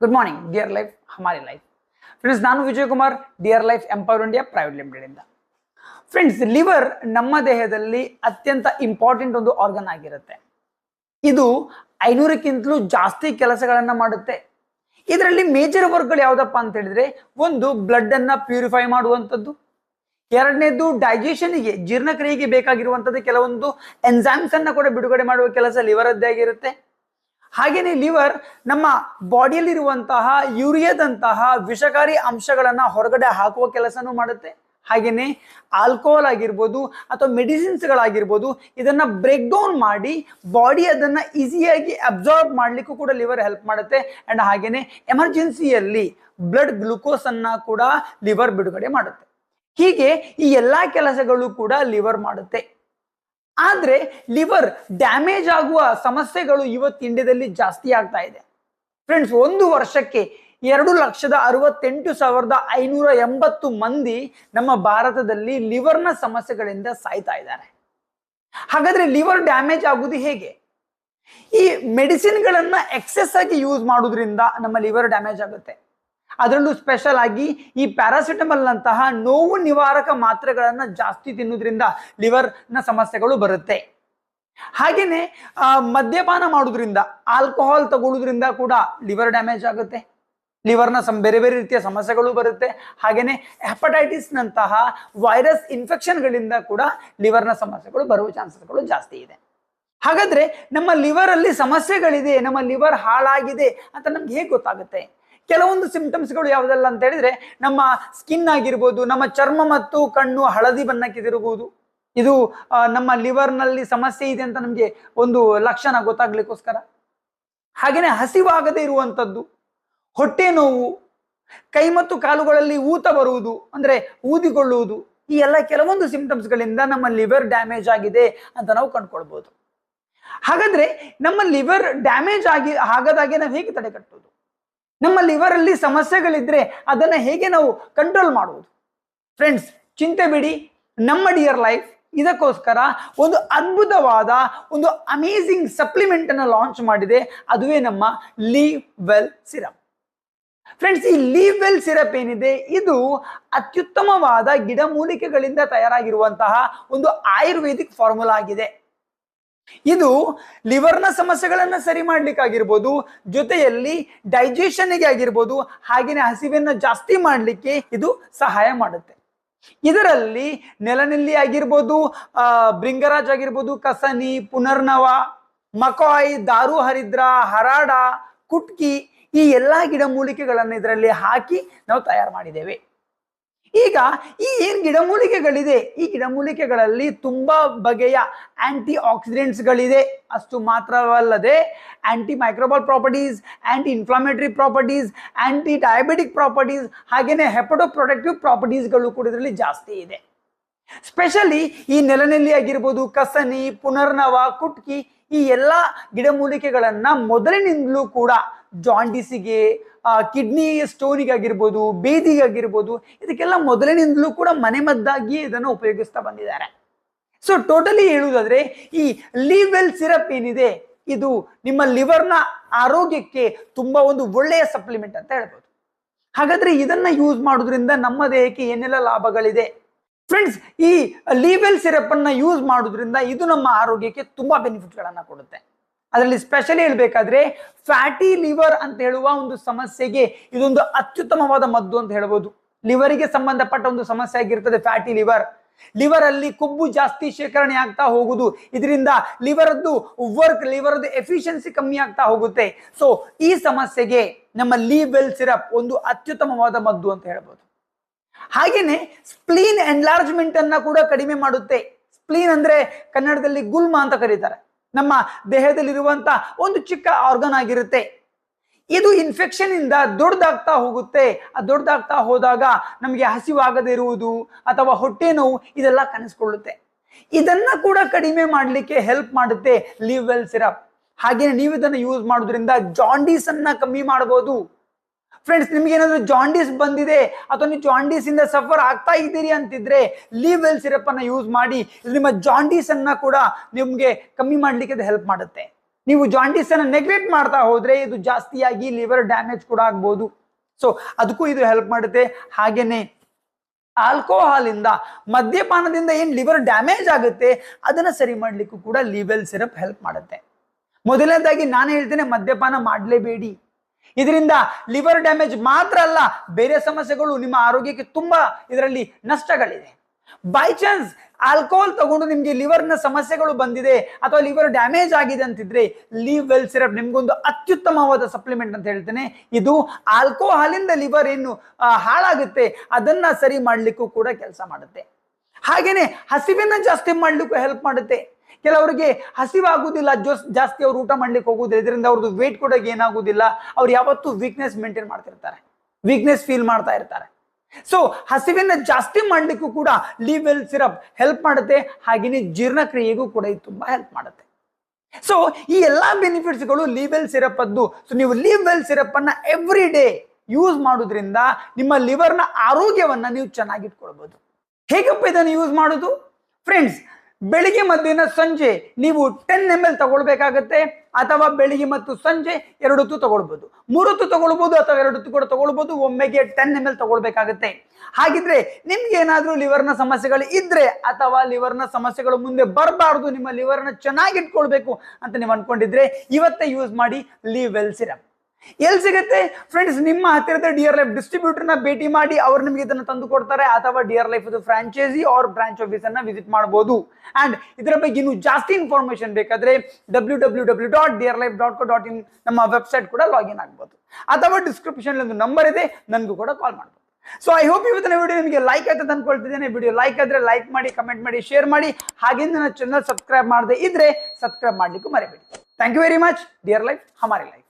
Good morning dear life ಹಮಾರಿ life friends ನಾನು Vijay Kumar Dear Life Empower India Private Limited ಇಂದ. Friends liver ನಮ್ಮ ದೇಹದಲ್ಲಿ ಅತ್ಯಂತ ಇಂಪಾರ್ಟೆಂಟ್ ಒಂದು ಆರ್ಗನ್ ಆಗಿರುತ್ತೆ. ಇದು ಐನೂರಕ್ಕಿಂತಲೂ ಜಾಸ್ತಿ ಕೆಲಸಗಳನ್ನು ಮಾಡುತ್ತೆ. ಇದರಲ್ಲಿ ಮೇಜರ್ ವರ್ಕ್ಗಳು ಯಾವುದಪ್ಪ ಅಂತ ಹೇಳಿದ್ರೆ, ಒಂದು ಬ್ಲಡ್ ಪ್ಯೂರಿಫೈ ಮಾಡುವಂಥದ್ದು. ಎರಡನೇದು ಡೈಜೆಷನ್ಗೆ ಜೀರ್ಣಕ್ರಿಯೆಗೆ ಬೇಕಾಗಿರುವಂಥದ್ದು ಕೆಲವೊಂದು ಎನ್ಸೈಮ್ಸ್ ಅನ್ನ ಕೂಡ ಬಿಡುಗಡೆ ಮಾಡುವ ಕೆಲಸ ಲಿವರದ್ದೇ ಆಗಿರುತ್ತೆ. ಹಾಗೇನೆ ಲಿವರ್ ನಮ್ಮ ಬಾಡಿಯಲ್ಲಿರುವಂತಹ ಯೂರಿಯಾದಂತಹ ವಿಷಕಾರಿ ಅಂಶಗಳನ್ನು ಹೊರಗಡೆ ಹಾಕುವ ಕೆಲಸನೂ ಮಾಡುತ್ತೆ. ಹಾಗೆಯೇ ಆಲ್ಕೋಹಾಲ್ ಆಗಿರ್ಬೋದು ಅಥವಾ ಮೆಡಿಸಿನ್ಸ್ಗಳಾಗಿರ್ಬೋದು ಇದನ್ನ ಬ್ರೇಕ್ ಡೌನ್ ಮಾಡಿ ಬಾಡಿ ಅದನ್ನ ಈಸಿಯಾಗಿ ಅಬ್ಸಾರ್ಬ್ ಮಾಡಲಿಕ್ಕೂ ಕೂಡ ಲಿವರ್ ಹೆಲ್ಪ್ ಮಾಡುತ್ತೆ. ಅಂಡ್ ಹಾಗೆಯೇ ಎಮರ್ಜೆನ್ಸಿಯಲ್ಲಿ ಬ್ಲಡ್ ಗ್ಲುಕೋಸನ್ನು ಕೂಡ ಲಿವರ್ ಬಿಡುಗಡೆ ಮಾಡುತ್ತೆ. ಹೀಗೆ ಈ ಎಲ್ಲಾ ಕೆಲಸಗಳು ಕೂಡ ಲಿವರ್ ಮಾಡುತ್ತೆ. ಆದ್ರೆ ಲಿವರ್ ಡ್ಯಾಮೇಜ್ ಆಗುವ ಸಮಸ್ಯೆಗಳು ಇವತ್ತು ಇಂಡಿಯಾದಲ್ಲಿ ಜಾಸ್ತಿ ಆಗ್ತಾ ಇದೆ. ಫ್ರೆಂಡ್ಸ್, ಒಂದು ವರ್ಷಕ್ಕೆ ಎರಡು ಲಕ್ಷದ ಅರವತ್ತೆಂಟು ಸಾವಿರದ ಐನೂರ ಎಂಬತ್ತು ಮಂದಿ ನಮ್ಮ ಭಾರತದಲ್ಲಿ ಲಿವರ್ನ ಸಮಸ್ಯೆಗಳಿಂದ ಸಾಯ್ತಾ ಇದ್ದಾರೆ. ಹಾಗಾದ್ರೆ ಲಿವರ್ ಡ್ಯಾಮೇಜ್ ಆಗುವುದು ಹೇಗೆ? ಈ ಮೆಡಿಸಿನ್ಗಳನ್ನ ಎಕ್ಸೆಸ್ ಆಗಿ ಯೂಸ್ ಮಾಡೋದ್ರಿಂದ ನಮ್ಮ ಲಿವರ್ ಡ್ಯಾಮೇಜ್ ಆಗುತ್ತೆ. ಅದರಲ್ಲೂ ಸ್ಪೆಷಲ್ ಆಗಿ ಈ ಪ್ಯಾರಾಸಿಟಮಲ್ನಂತಹ ನೋವು ನಿವಾರಕ ಮಾತ್ರೆಗಳನ್ನು ಜಾಸ್ತಿ ತಿನ್ನೋದ್ರಿಂದ ಲಿವರ್ನ ಸಮಸ್ಯೆಗಳು ಬರುತ್ತೆ. ಹಾಗೆಯೇ ಮದ್ಯಪಾನ ಮಾಡೋದ್ರಿಂದ ಆಲ್ಕೋಹಾಲ್ ತಗೊಳ್ಳೋದ್ರಿಂದ ಕೂಡ ಲಿವರ್ ಡ್ಯಾಮೇಜ್ ಆಗುತ್ತೆ. ಲಿವರ್ನ ಸಮ್ ಬೇರೆ ಬೇರೆ ರೀತಿಯ ಸಮಸ್ಯೆಗಳು ಬರುತ್ತೆ. ಹಾಗೆಯೇ ಹೆಪಟೈಟಿಸ್ನಂತಹ ವೈರಸ್ ಇನ್ಫೆಕ್ಷನ್ಗಳಿಂದ ಕೂಡ ಲಿವರ್ನ ಸಮಸ್ಯೆಗಳು ಬರುವ ಚಾನ್ಸಸ್ಗಳು ಜಾಸ್ತಿ ಇದೆ. ಹಾಗಾದ್ರೆ ನಮ್ಮ ಲಿವರ್ ಅಲ್ಲಿ ಸಮಸ್ಯೆಗಳಿದೆ, ನಮ್ಮ ಲಿವರ್ ಹಾಳಾಗಿದೆ ಅಂತ ನಮ್ಗೆ ಹೇಗೆ ಗೊತ್ತಾಗುತ್ತೆ? ಕೆಲವೊಂದು ಸಿಂಪ್ಟಮ್ಸ್ಗಳು ಯಾವುದೆಲ್ಲ ಅಂತ ಹೇಳಿದ್ರೆ ನಮ್ಮ ಸ್ಕಿನ್ ಆಗಿರ್ಬೋದು, ನಮ್ಮ ಚರ್ಮ ಮತ್ತು ಕಣ್ಣು ಹಳದಿ ಬಣ್ಣಕ್ಕೆ ತಿರುಗುವುದು. ಇದು ನಮ್ಮ ಲಿವರ್ನಲ್ಲಿ ಸಮಸ್ಯೆ ಇದೆ ಅಂತ ನಮಗೆ ಒಂದು ಲಕ್ಷಣ ಗೊತ್ತಾಗ್ಲಿಕ್ಕೋಸ್ಕರ. ಹಾಗೆಯೇ ಹಸಿವಾಗದೇ ಇರುವಂಥದ್ದು, ಹೊಟ್ಟೆ ನೋವು, ಕೈ ಮತ್ತು ಕಾಲುಗಳಲ್ಲಿ ಊತ ಬರುವುದು, ಅಂದ್ರೆ ಊದಿಕೊಳ್ಳುವುದು, ಈ ಎಲ್ಲ ಕೆಲವೊಂದು ಸಿಂಪ್ಟಮ್ಸ್ಗಳಿಂದ ನಮ್ಮ ಲಿವರ್ ಡ್ಯಾಮೇಜ್ ಆಗಿದೆ ಅಂತ ನಾವು ಕಂಡ್ಕೊಳ್ಬಹುದು ಹಾಗಾದ್ರೆ ನಮ್ಮ ಲಿವರ್ ಡ್ಯಾಮೇಜ್ ಆಗಿ, ಆಗದಾಗೆ ನಾವು ಹೇಗೆ ತಡೆಗಟ್ಟುವುದು? ನಮ್ಮ ಲಿವರ್ ಅಲ್ಲಿ ಸಮಸ್ಯೆಗಳಿದ್ರೆ ಅದನ್ನ ಹೇಗೆ ನಾವು ಕಂಟ್ರೋಲ್ ಮಾಡುವುದು? ಫ್ರೆಂಡ್ಸ್ ಚಿಂತೆ ಬಿಡಿ. ನಮ್ಮ ಡಿಯರ್ ಲೈಫ್ ಇದಕ್ಕೋಸ್ಕರ ಒಂದು ಅದ್ಭುತವಾದ, ಒಂದು ಅಮೇಝಿಂಗ್ ಸಪ್ಲಿಮೆಂಟ್ ಅನ್ನು ಲಾಂಚ್ ಮಾಡಿದೆ. ಅದುವೇ ನಮ್ಮ ಲೀವ್ ವೆಲ್ ಸಿರಪ್ ಫ್ರೆಂಡ್ಸ್ ಈ ಲೀವ್ ವೆಲ್ ಸಿರಪ್ ಏನಿದೆ? ಇದು ಅತ್ಯುತ್ತಮವಾದ ಗಿಡಮೂಲಿಕೆಗಳಿಂದ ತಯಾರಾಗಿರುವಂತಹ ಒಂದು ಆಯುರ್ವೇದಿಕ್ ಫಾರ್ಮುಲಾ ಆಗಿದೆ. ಇದು ಲಿವರ್ನ ಸಮಸ್ಯೆಗಳನ್ನ ಸರಿ ಮಾಡ್ಲಿಕ್ಕಾಗಿರ್ಬೋದು, ಜೊತೆಯಲ್ಲಿ ಡೈಜೆಷನ್ಗೆ ಆಗಿರ್ಬೋದು, ಹಾಗೇನೆ ಹಸಿವನ್ನ ಜಾಸ್ತಿ ಮಾಡಲಿಕ್ಕೆ ಇದು ಸಹಾಯ ಮಾಡುತ್ತೆ. ಇದರಲ್ಲಿ ನೆಲನೆಲ್ಲಿ ಆಗಿರ್ಬೋದು, ಆ ಭೃಂಗರಾಜ್ ಆಗಿರ್ಬೋದು, ಕಸನಿ, ಪುನರ್ನವ, ಮಕಾಯ್, ದಾರು ಹರಿದ್ರ, ಹರಾಡ, ಕುಟ್ಕಿ ಈ ಎಲ್ಲಾ ಗಿಡಮೂಲಿಕೆಗಳನ್ನು ಇದರಲ್ಲಿ ಹಾಕಿ ನಾವು ತಯಾರು ಮಾಡಿದ್ದೇವೆ. ಈಗ ಈ ಏನ್ ಗಿಡಮೂಲಿಕೆಗಳಿದೆ? ಈ ಗಿಡಮೂಲಿಕೆಗಳಲ್ಲಿ ತುಂಬಾ ಬಗೆಯ ಆಂಟಿ ಆಕ್ಸಿಡೆಂಟ್ಸ್ಗಳಿದೆ ಅಷ್ಟು ಮಾತ್ರವಲ್ಲದೆ antimicrobial properties anti inflammatory properties antidiabetic properties, ಹಾಗೇನೆ ಹೆಪಟೋ ಪ್ರೊಟೆಕ್ಟಿವ್ ಪ್ರಾಪರ್ಟೀಸ್ಗಳು ಕೂಡ ಇದರಲ್ಲಿ ಜಾಸ್ತಿ ಇದೆ. ಸ್ಪೆಷಲಿ ಈ ನೆಲನೆಲ್ಲಿ ಆಗಿರ್ಬೋದು, ಕಸನಿ, ಪುನರ್ನವ, ಕುಟ್ಕಿ ಈ ಎಲ್ಲ ಗಿಡಮೂಲಿಕೆಗಳನ್ನು ಮೊದಲಿನಿಂದಲೂ ಕೂಡ ಜಾಂಡಿಸಿಗೆ ಕಿಡ್ನಿ ಸ್ಟೋನಿಗೆ ಆಗಿರ್ಬೋದು ಬೇದಿಗೆ ಆಗಿರ್ಬೋದು ಇದಕ್ಕೆಲ್ಲ ಮೊದಲಿನಿಂದಲೂ ಕೂಡ ಮನೆಮದ್ದಾಗಿಯೇ ಇದನ್ನು ಉಪಯೋಗಿಸ್ತಾ ಬಂದಿದ್ದಾರೆ. ಸೊ ಟೋಟಲಿ ಹೇಳುವುದಾದ್ರೆ, ಈ ಲೀವೆಲ್ ಸಿರಪ್ ಏನಿದೆ, ಇದು ನಿಮ್ಮ ಲಿವರ್ನ ಆರೋಗ್ಯಕ್ಕೆ ತುಂಬಾ ಒಂದು ಒಳ್ಳೆಯ ಸಪ್ಲಿಮೆಂಟ್ ಅಂತ ಹೇಳ್ಬೋದು. ಹಾಗಾದ್ರೆ ಇದನ್ನ ಯೂಸ್ ಮಾಡೋದ್ರಿಂದ ನಮ್ಮ ದೇಹಕ್ಕೆ ಏನೆಲ್ಲ ಲಾಭಗಳಿದೆ? ಫ್ರೆಂಡ್ಸ್ ಈ ಲೀವೆಲ್ ಸಿರಪ್ ಅನ್ನ ಯೂಸ್ ಮಾಡೋದ್ರಿಂದ ಇದು ನಮ್ಮ ಆರೋಗ್ಯಕ್ಕೆ ತುಂಬಾ ಬೆನಿಫಿಟ್ಗಳನ್ನು ಕೊಡುತ್ತೆ. ಅದರಲ್ಲಿ ಸ್ಪೆಷಲಿ ಹೇಳ್ಬೇಕಾದ್ರೆ ಫ್ಯಾಟಿ ಲಿವರ್ ಅಂತ ಹೇಳುವ ಒಂದು ಸಮಸ್ಯೆಗೆ ಇದೊಂದು ಅತ್ಯುತ್ತಮವಾದ ಮದ್ದು ಅಂತ ಹೇಳ್ಬೋದು. ಲಿವರಿಗೆ ಸಂಬಂಧಪಟ್ಟ ಒಂದು ಸಮಸ್ಯೆ ಆಗಿರ್ತದೆ ಫ್ಯಾಟಿ ಲಿವರ್ ಲಿವರ್ ಅಲ್ಲಿ ಕೊಬ್ಬು ಜಾಸ್ತಿ ಶೇಖರಣೆ ಆಗ್ತಾ ಹೋಗುದು. ಇದರಿಂದ ಲಿವರದ್ದು ವರ್ಕ್ ಲಿವರದ್ದು ಎಫಿಷಿಯನ್ಸಿ ಕಮ್ಮಿ ಆಗ್ತಾ ಹೋಗುತ್ತೆ. ಸೊ ಈ ಸಮಸ್ಯೆಗೆ ನಮ್ಮ ಲೀವೆಲ್ ಸಿರಪ್ ಒಂದು ಅತ್ಯುತ್ತಮವಾದ ಮದ್ದು ಅಂತ ಹೇಳ್ಬೋದು. ಹಾಗೇನೆ ಸ್ಪ್ಲೀನ್ ಎನ್ಲಾರ್ಜ್ಮೆಂಟ್ ಅನ್ನ ಕೂಡ ಕಡಿಮೆ ಮಾಡುತ್ತೆ. ಸ್ಪ್ಲೀನ್ ಅಂದ್ರೆ ಕನ್ನಡದಲ್ಲಿ ಗುಲ್ಮ ಅಂತ ಕರೀತಾರೆ. ನಮ್ಮ ದೇಹದಲ್ಲಿರುವಂತ ಒಂದು ಚಿಕ್ಕ ಆರ್ಗನ್ ಆಗಿರುತ್ತೆ. ಇದು ಇನ್ಫೆಕ್ಷನ್ ಇಂದ ದೊಡ್ಡದಾಗ್ತಾ ಹೋಗುತ್ತೆ. ಆ ದೊಡ್ಡದಾಗ್ತಾ ಹೋದಾಗ ನಮಗೆ ಹಸಿವಾಗದೇ ಇರುವುದು ಅಥವಾ ಹೊಟ್ಟೆ ನೋವು ಇದೆಲ್ಲ ಕನಸ್ಕೊಳ್ಳುತ್ತೆ ಇದನ್ನ ಕೂಡ ಕಡಿಮೆ ಮಾಡಲಿಕ್ಕೆ ಹೆಲ್ಪ್ ಮಾಡುತ್ತೆ ಲಿವೆಲ್ ಸಿರಪ್. ಹಾಗೆ ನೀವು ಇದನ್ನ ಯೂಸ್ ಮಾಡೋದ್ರಿಂದ ಜಾಂಡೀಸ್ ಅನ್ನ ಕಮ್ಮಿ ಮಾಡಬಹುದು ಫ್ರೆಂಡ್ಸ್ ನಿಮ್ಗೆ ಏನಾದ್ರು ಜಾಂಡಿಸ್ ಬಂದಿದೆ, ಅಥವಾ ನೀವು ಜಾಂಡೀಸ್ ಇಂದ ಸಫರ್ ಆಗ್ತಾ ಇದ್ದೀರಿ ಅಂತಿದ್ರೆ ಲೀವೆಲ್ ಸಿರಪ್ ಅನ್ನ ಯೂಸ್ ಮಾಡಿ ನಿಮ್ಮ ಜಾಂಡಿಸ್ ಅನ್ನ ಕೂಡ ನಿಮ್ಗೆ ಕಮ್ಮಿ ಮಾಡ್ಲಿಕ್ಕೆ ಇದು ಹೆಲ್ಪ್ ಮಾಡುತ್ತೆ. ನೀವು ಜಾಂಡಿಸ್ ಅನ್ನ ನೆಗ್ಲೆಕ್ಟ್ ಮಾಡ್ತಾ ಹೋದ್ರೆ ಇದು ಜಾಸ್ತಿಯಾಗಿ ಲಿವರ್ ಡ್ಯಾಮೇಜ್ ಕೂಡ ಆಗ್ಬೋದು. ಸೊ ಅದಕ್ಕೂ ಇದು ಹೆಲ್ಪ್ ಮಾಡುತ್ತೆ. ಹಾಗೇನೆ ಆಲ್ಕೋಹಾಲ್ ಇಂದ ಮದ್ಯಪಾನದಿಂದ ಏನ್ ಲಿವರ್ ಡ್ಯಾಮೇಜ್ ಆಗುತ್ತೆ, ಅದನ್ನ ಸರಿ ಮಾಡ್ಲಿಕ್ಕೂ ಕೂಡ ಲಿವೆಲ್ ಸಿರಪ್ ಹೆಲ್ಪ್ ಮಾಡುತ್ತೆ. ಮೊದಲನೇದಾಗಿ ನಾನು ಹೇಳ್ತೇನೆ, ಮದ್ಯಪಾನ ಮಾಡಲೇಬೇಡಿ. ಇದರಿಂದ ಲಿವರ್ ಡ್ಯಾಮೇಜ್ ಮಾತ್ರ ಅಲ್ಲ, ಬೇರೆ ಸಮಸ್ಯೆಗಳು ನಿಮ್ಮ ಆರೋಗ್ಯಕ್ಕೆ ತುಂಬಾ ಇದರಲ್ಲಿ ನಷ್ಟಗಳಿದೆ. ಬೈ ಚಾನ್ಸ್ ಆಲ್ಕೋಹಾಲ್ ತಗೊಂಡು ನಿಮ್ಗೆ ಲಿವರ್ನ ಸಮಸ್ಯೆಗಳು ಬಂದಿದೆ ಅಥವಾ ಲಿವರ್ ಡ್ಯಾಮೇಜ್ ಆಗಿದೆ ಅಂತಿದ್ರೆ ಲೀವ್ ವೆಲ್ ಸಿರಪ್ ನಿಮ್ಗೊಂದು ಅತ್ಯುತ್ತಮವಾದ ಸಪ್ಲಿಮೆಂಟ್ ಅಂತ ಹೇಳ್ತೇನೆ. ಇದು ಆಲ್ಕೋಹಾಲ್ ಇಂದ ಲಿವರ್ ಏನು ಹಾಳಾಗುತ್ತೆ, ಅದನ್ನ ಸರಿ ಮಾಡ್ಲಿಕ್ಕೂ ಕೂಡ ಕೆಲಸ ಮಾಡುತ್ತೆ. ಹಾಗೇನೆ ಹಸಿವನ್ನ ಜಾಸ್ತಿ ಮಾಡ್ಲಿಕ್ಕೂ ಹೆಲ್ಪ್ ಮಾಡುತ್ತೆ. ಕೆಲವರಿಗೆ ಹಸಿವಾಗುವುದಿಲ್ಲ, ಜೋಸ್, ಜಾಸ್ತಿ ಅವ್ರು ಊಟ ಮಾಡ್ಲಿಕ್ಕೆ ಹೋಗುವುದಿಲ್ಲ. ಇದರಿಂದ ಅವ್ರದ್ದು ವೇಟ್ ಕೂಡ ಏನಾಗುವುದಿಲ್ಲ ಅವ್ರು ಯಾವತ್ತೂ ವೀಕ್ನೆಸ್ ಮೇಂಟೈನ್ ಮಾಡ್ತಿರ್ತಾರೆ. ವೀಕ್ನೆಸ್ ಫೀಲ್ ಮಾಡ್ತಾ ಇರ್ತಾರೆ. ಸೊ ಹಸಿವಿನ ಜಾಸ್ತಿ ಮಾಡ್ಲಿಕ್ಕೂ ಕೂಡ ಲೀವೆಲ್ ಸಿರಪ್ ಹೆಲ್ಪ್ ಮಾಡುತ್ತೆ. ಹಾಗೆಯೇ ಜೀರ್ಣಕ್ರಿಯೆಗೂ ಕೂಡ ಇದು ತುಂಬಾ ಹೆಲ್ಪ್ ಮಾಡುತ್ತೆ. ಸೊ ಈ ಎಲ್ಲಾ ಬೆನಿಫಿಟ್ಸ್ಗಳು ಲೀವೆಲ್ ಸಿರಪ್ ಅದ್ದು. ಸೊ ನೀವು ಲೀವೆಲ್ ಸಿರಪ್ ಅನ್ನ ಎವ್ರಿ ಡೇ ಯೂಸ್ ಮಾಡೋದ್ರಿಂದ ನಿಮ್ಮ ಲಿವರ್ನ ಆರೋಗ್ಯವನ್ನ ನೀವು ಚೆನ್ನಾಗಿಟ್ಕೊಳ್ಬಹುದು ಹೇಗಪ್ಪ ಇದನ್ನು ಯೂಸ್ ಮಾಡೋದು? ಫ್ರೆಂಡ್ಸ್ ಬೆಳಿಗ್ಗೆ ಮಧ್ಯಾಹ್ನ ಸಂಜೆ ನೀವು ಟೆನ್ ಎಂ ಎಲ್ ತಗೊಳ್ಬೇಕಾಗತ್ತೆ, ಅಥವಾ ಬೆಳಿಗ್ಗೆ ಮತ್ತು ಸಂಜೆ ಎರಡೊತ್ತು ತಗೊಳ್ಬೋದು. ತಗೊಳ್ಬಹುದು ತಗೊಳ್ಬೋದು ಅಥವಾ ಎರಡುತ್ತು ಕೂಡ ತಗೊಳ್ಬಹುದು ಒಮ್ಮೆಗೆ ಟೆನ್ ಎಂ ಎಲ್ ತಗೊಳ್ಬೇಕಾಗತ್ತೆ. ಹಾಗಿದ್ರೆ ನಿಮ್ಗೆ ಏನಾದ್ರೂ ಲಿವರ್ನ ಸಮಸ್ಯೆಗಳು ಇದ್ರೆ ಅಥವಾ ಲಿವರ್ನ ಸಮಸ್ಯೆಗಳು ಮುಂದೆ ಬರಬಾರ್ದು, ನಿಮ್ಮ ಲಿವರ್ನ ಚೆನ್ನಾಗಿ ಇಟ್ಕೊಳ್ಬೇಕು ಅಂತ ನೀವು ಅನ್ಕೊಂಡಿದ್ರೆ ಇವತ್ತೇ ಯೂಸ್ ಮಾಡಿ ಲೀವ್ ವೆಲ್ ಸಿರಪ್ ಎಲ್ಲಿ ಸಿಗುತ್ತೆ? ಫ್ರೆಂಡ್ಸ್ ನಿಮ್ಮ ಹತ್ತಿರದ ಡಿಯರ್ ಲೈಫ್ ಡಿಸ್ಟ್ರಿಬ್ಯೂಟರ್ನ ಭೇಟಿ ಮಾಡಿ ಅವ್ರು ನಿಮಗೆ ಇದನ್ನು ತಂದು ಕೊಡ್ತಾರೆ ಅಥವಾ Dear Life franchise or branch office ಅನ್ನ ವಿಸಿಟ್ ಮಾಡಬಹುದು ಅಂಡ್ ಇದರ ಬಗ್ಗೆ ಇನ್ನೂ ಜಾಸ್ತಿ ಇನ್ಫಾರ್ಮೇಶನ್ ಬೇಕಾದ್ರೆ W W W dot Dear Life dot co dot in ನಮ್ಮ ವೆಬ್ಸೈಟ್ ಕೂಡ ಲಾಗಿನ್ ಆಗ್ಬೋದು. ಅಥವಾ ಡಿಸ್ಕ್ರಿಪ್ಷನ್ ಒಂದು ನಂಬರ್ ಇದೆ, ನನಗೂ ಕೂಡ ಕಾಲ್ ಮಾಡ್ಬೋದು. ಸೊ ಐ ಹೋಪ್ ಇವತ್ತಿನ ವಿಡಿಯೋ ನಿಮಗೆ ಲೈಕ್ ಆಯ್ತು ಅಂತ ಅನ್ಕೊಳ್ತಿದ್ದೇನೆ. ವಿಡಿಯೋ ಲೈಕ್ ಆದ್ರೆ ಲೈಕ್ ಮಾಡಿ ಕಮೆಂಟ್ ಮಾಡಿ ಶೇರ್ ಮಾಡಿ. ಹಾಗಿಂದ ನನ್ನ ಚಾನಲ್ ಸಬ್ಸ್ಕ್ರೈಬ್ ಮಾಡದೆ ಇದ್ರೆ ಸಬ್ಸ್ಕ್ರೈಬ್ ಮಾಡ್ಲಿಕ್ಕೂ ಮರಿಬೇಡಿ. Thank you very much Dear Life Hamari life